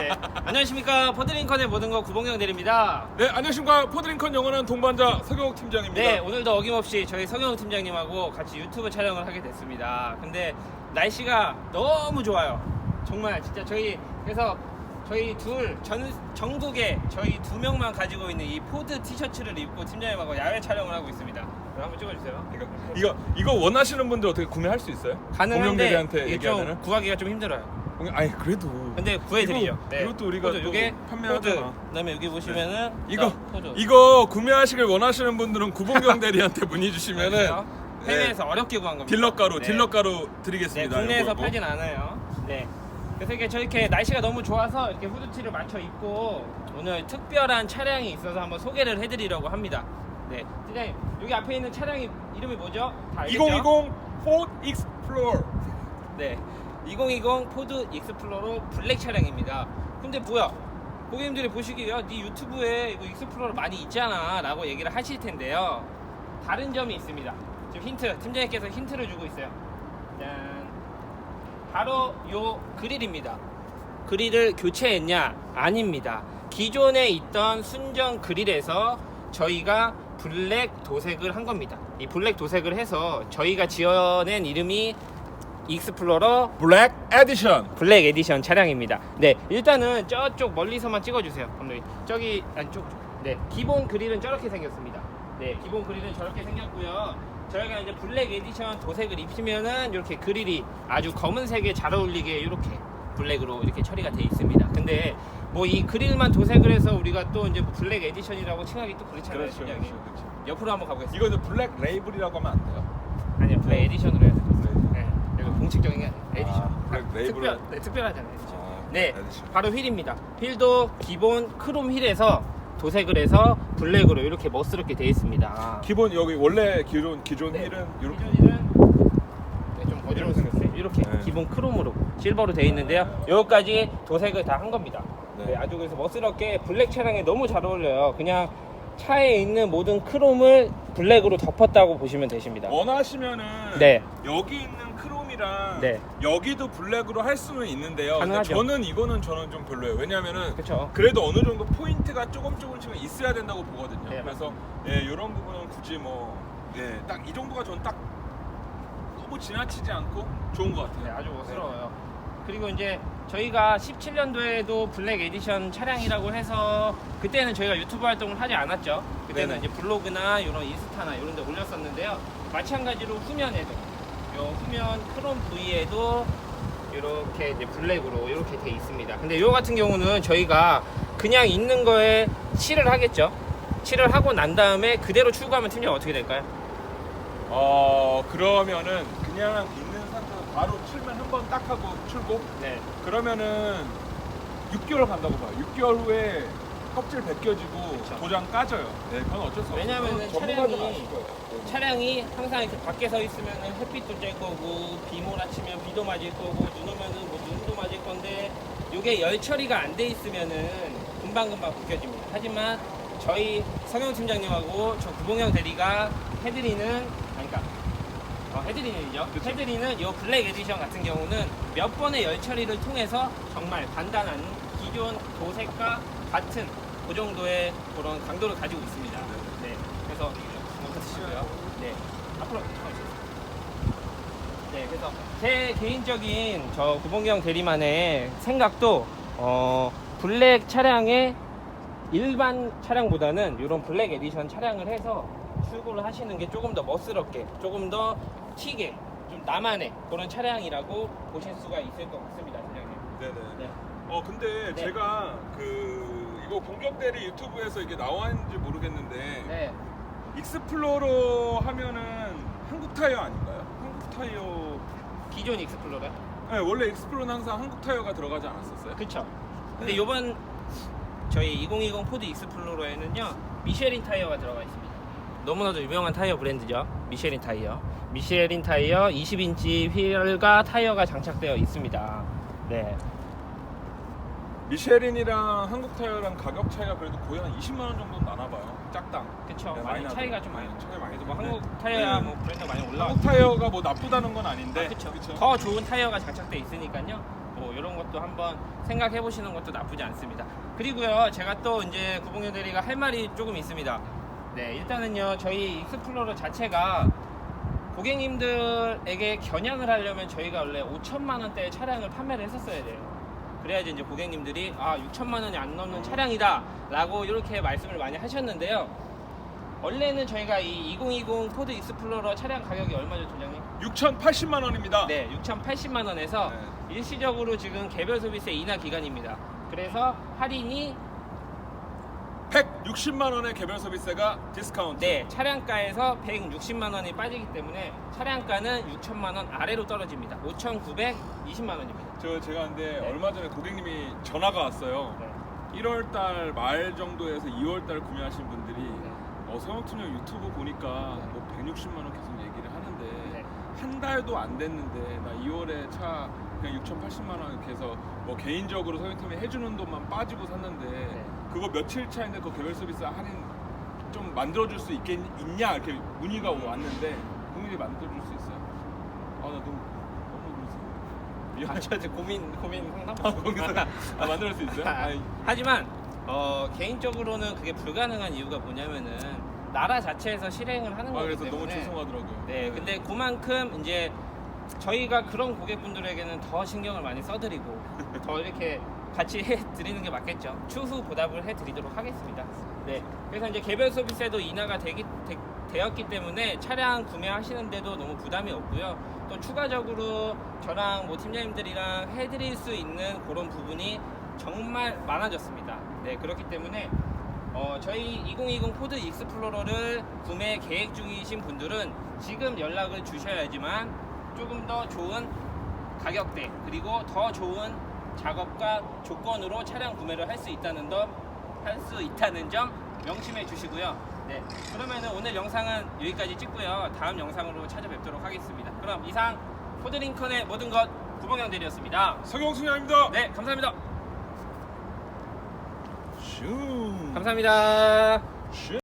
네, 안녕하십니까 포드링컨의 모든 거 구봉영 대리입니다. 네, 안녕하십니까. 포드링컨 영원한 동반자 서경욱 팀장입니다. 네, 오늘도 어김없이 저희 성영 팀장님하고 같이 유튜브 촬영을 하게 됐습니다. 근데 날씨가 너무 좋아요. 정말 진짜 저희 그래서 저희 둘 전 전국에 저희 두 명만 가지고 있는 이 포드 티셔츠를 입고 팀장님하고 야외 촬영을 하고 있습니다. 그럼 한번 찍어주세요. 이거, 이거 이거 원하시는 분들 어떻게 구매할 수 있어요? 가능한데 대리한테 이게 얘기하면은. 좀 구하기가 좀 힘들어요. 아니 그래도. 근데 구해드리죠. 네. 이거- 이것도 우리가 또 요게 판매하잖아. 그다음에 여기 보시면은 이거 자, 포드. 이거 구매하시길 원하시는 분들은 구봉경 대리한테 문의 주시면은 그래서 네, 해외에서 어렵게 구한 겁니다. 딜러가로 네. 딜러가로 네, 드리겠습니다. 국내에서 요거. 팔진 않아요. 네. 그래서 이렇게 저렇게 날씨가 너무 좋아서 이렇게 후드티를 맞춰 입고 오늘 특별한 차량이 있어서 한번 소개를 해드리려고 합니다. 네, 팀장님 여기 앞에 있는 차량이 이름이 뭐죠? 다 알겠죠? 2020 Ford Explorer. 네, 2020 포드 익스플로러 블랙 차량입니다. 근데 뭐야? 고객님들이 보시기에 네 유튜브에 이거 익스플로러 많이 있잖아 라고 얘기를 하실 텐데요. 다른 점이 있습니다. 지금 힌트 팀장님께서 힌트를 주고 있어요. 짠. 바로 요 그릴입니다. 그릴을 교체했냐? 아닙니다. 기존에 있던 순정 그릴에서 저희가 블랙 도색을 한 겁니다. 이 블랙 도색을 해서 저희가 지어낸 이름이 익스플로러 블랙 에디션. 블랙 에디션 차량입니다. 네, 일단은 저쪽 멀리서만 찍어주세요, 감독님. 저기 안쪽, 네, 기본 그릴은 저렇게 생겼습니다. 네, 기본 그릴은 저렇게 생겼고요. 저희가 이제 블랙 에디션 도색을 입히면은 이렇게 그릴이 아주 검은색에 잘 어울리게 이렇게 블랙으로 이렇게 처리가 돼 있습니다. 근데 뭐 이 그릴만 도색을 해서 우리가 또 이제 뭐 블랙 에디션이라고 칭하기 또 그렇잖아요, 그렇죠. 그렇죠, 그렇죠. 옆으로 한번 가보겠습니다. 이거 이제 블랙 레이블이라고 하면 안 돼요? 아니요, 블랙 에디션으로 해야 돼요. 공식적인 게 아니라 에디션. 아, 블랙 레이블. 특별, 네, 특별하잖아요, 에디션. 아, 네, 에디션. 바로 휠입니다. 휠도 기본 크롬 휠에서 도색을 해서 블랙으로 이렇게 멋스럽게 되어 있습니다. 기본 여기 원래 기존 기존 네. 휠은 이렇게 기존 휠은 네, 좀 어지러워 생겼어요. 이렇게 네. 기본 크롬으로 실버로 되어 있는데요. 여기까지 도색을 다 한 겁니다. 네. 네, 아주 그래서 멋스럽게 블랙 차량에 너무 잘 어울려요. 그냥 차에 있는 모든 크롬을 블랙으로 덮었다고 보시면 되십니다. 원하시면은 네. 여기 있는 크롬 이랑 네. 여기도 블랙으로 할 수는 있는데요. 근데 가능하죠. 저는 이거는 저는 좀 별로예요. 왜냐면은 그렇죠. 그래도 어느 정도 포인트가 조금 조금씩은 있어야 된다고 보거든요. 네, 그래서 예, 이런 부분은 굳이 뭐 예, 딱 이 정도가 저는 딱 너무 지나치지 않고 좋은 것 같아요. 네, 아주 멋스러워요. 그리고 이제 저희가 17년도에도 블랙 에디션 차량이라고 해서 그때는 저희가 유튜브 활동을 하지 않았죠. 그때는 네네. 이제 블로그나 이런 인스타나 이런 데 올렸었는데요. 마찬가지로 후면에도 요 후면 크롬 부위에도 이렇게 이제 블랙으로 이렇게 돼 있습니다. 근데 이 같은 경우는 저희가 그냥 있는 거에 칠을 하겠죠. 칠을 하고 난 다음에 그대로 출고하면 팀장 어떻게 될까요? 어 그러면은 그냥 있는 상태에서 바로 출면 한 번 딱 하고 출고 네. 그러면은 6개월 간다고 봐요. 6개월 후에 껍질 벗겨지고 그쵸. 도장 까져요. 네, 그건 어쩔 수 없어요. 왜냐면은 그건 전문가들은 차량이- 아실 거예요. 네. 차량이 항상 이렇게 밖에 서 있으면 햇빛도 쬐 거고 비 몰아치면 비도 맞을 거고 눈 오면은 뭐 눈도 맞을 건데 이게 열 처리가 안 돼 있으면은 금방금방 벗겨집니다. 하지만 저희 성형 팀장님하고 저 구봉영 대리가 해드리는 그러니까 어, 해드리는 일이죠. 그쵸. 해드리는 이 블랙 에디션 같은 경우는 몇 번의 열 처리를 통해서 정말 간단한 기존 도색과 같은 그 정도의 그런 강도를 가지고 있습니다. 네. 그래서 한번 드시고요. 네. 앞으로 잠깐만 네. 그래서 제 개인적인 저 구봉경 대리만의 생각도 어 블랙 차량에 일반 차량보다는 이런 블랙 에디션 차량을 해서 출고를 하시는 게 조금 더 멋스럽게, 조금 더 튀게, 좀 나만의 그런 차량이라고 보실 수가 있을 것 같습니다, 팀장님. 네네. 네. 어 근데 네. 제가 그 이거 공격 대리 유튜브에서 이게 나왔는지 모르겠는데 네. 익스플로러 하면은 한국 타이어 아닌가요? 한국 타이어. 기존 익스플로러. 네, 원래 익스플로러는 항상 한국 타이어가 들어가지 않았었어요? 그쵸. 근데 네. 요번 저희 2020 포드 익스플로러에는요 미쉐린 타이어가 들어가 있습니다. 너무나도 유명한 타이어 브랜드죠. 미쉐린 타이어. 미쉐린 타이어 20인치 휠과 타이어가 장착되어 있습니다. 네. 미쉐린이랑 한국 타이어랑 가격 차이가 그래도 거의 한 20만 원 정도 나나 봐요. 짝당. 그쵸. 네, 많이 나죠. 차이가 좀 많이. 네, 차이 많이 뭐 나는데. 한국 타이어야 네. 뭐 브랜드 많이 올라왔 한국 타이어가 뭐 나쁘다는 건 아닌데. 아, 그쵸. 그쵸? 더 좋은 타이어가 장착돼 있으니까요. 뭐 이런 것도 한번 생각해 보시는 것도 나쁘지 않습니다. 그리고요, 제가 또 이제 구봉현 대리가 할 말이 조금 있습니다. 네, 일단은요, 저희 익스플로러 자체가 고객님들에게 겨냥을 하려면 저희가 원래 5천만 원대의 차량을 판매를 했었어야 돼요. 그래야지 이제 고객님들이 아 6천만 원이 안 넘는 차량이다 라고 이렇게 말씀을 많이 하셨는데요. 원래는 저희가 이 2020 포드 익스플로러 차량 가격이 얼마죠, 도장님? 6,080만 원입니다. 네, 6,080만 원에서 네. 일시적으로 지금 개별 소비세 인하 기간입니다. 그래서 할인이 160만 원의 개별 서비스가 디스카운트. 네 차량가에서 160만 원이 빠지기 때문에 차량가는 6천만 원 아래로 떨어집니다. 5,920만 원입니다. 저 제가 근데 네. 얼마 전에 고객님이 전화가 왔어요. 네. 1월 달 말 정도에서 2월 달 구매하신 분들이 네. 어, 서영춘 형 유튜브 보니까 뭐 160만 원 계속 네. 한 달도 안 됐는데 나 2월에 차 그냥 6,080만 원 이렇게 해서 뭐 개인적으로 서영팀이 해주는 돈만 빠지고 샀는데 네. 그거 며칠 차인데 그 개별 서비스 할인 좀 만들어줄 수 있겠, 있냐 이렇게 문의가 왔는데 고객님이 만들어줄 수 있어요? 아 나 너무 너무 그러세요. 아, 미안해. 저 지금 고민 고민 상담. 아, 거기서 아, 만들 수 있어요? 아이, 하지만 어, 개인적으로는 그게 불가능한 이유가 뭐냐면은 나라 자체에서 실행을 하는 아, 거기 그래서 때문에 너무 죄송하더라고요. 네, 근데 그만큼 이제 저희가 그런 고객분들에게는 더 신경을 많이 써드리고 더 이렇게 같이 해드리는 게 맞겠죠. 추후 보답을 해드리도록 하겠습니다. 네, 그래서 이제 개별 소비세도 인하가 되기, 되, 었기 때문에 차량 구매하시는데도 너무 부담이 없고요. 또 추가적으로 저랑 뭐 팀장님들이랑 해드릴 수 있는 그런 부분이 정말 많아졌습니다. 네, 그렇기 때문에 어, 저희 2020 포드 익스플로러를 구매 계획 중이신 분들은 지금 연락을 주셔야지만 조금 더 좋은 가격대 그리고 더 좋은 작업과 조건으로 차량 구매를 할 수 있다는 점, 할 수 있다는 점 명심해 주시고요. 네, 그러면은 오늘 영상은 여기까지 찍고요. 다음 영상으로 찾아뵙도록 하겠습니다. 그럼 이상 포드 링컨의 모든 것 구봉영 대리였습니다. 서경순 형입니다. 네, 감사합니다. 슝. 감사합니다. 슝.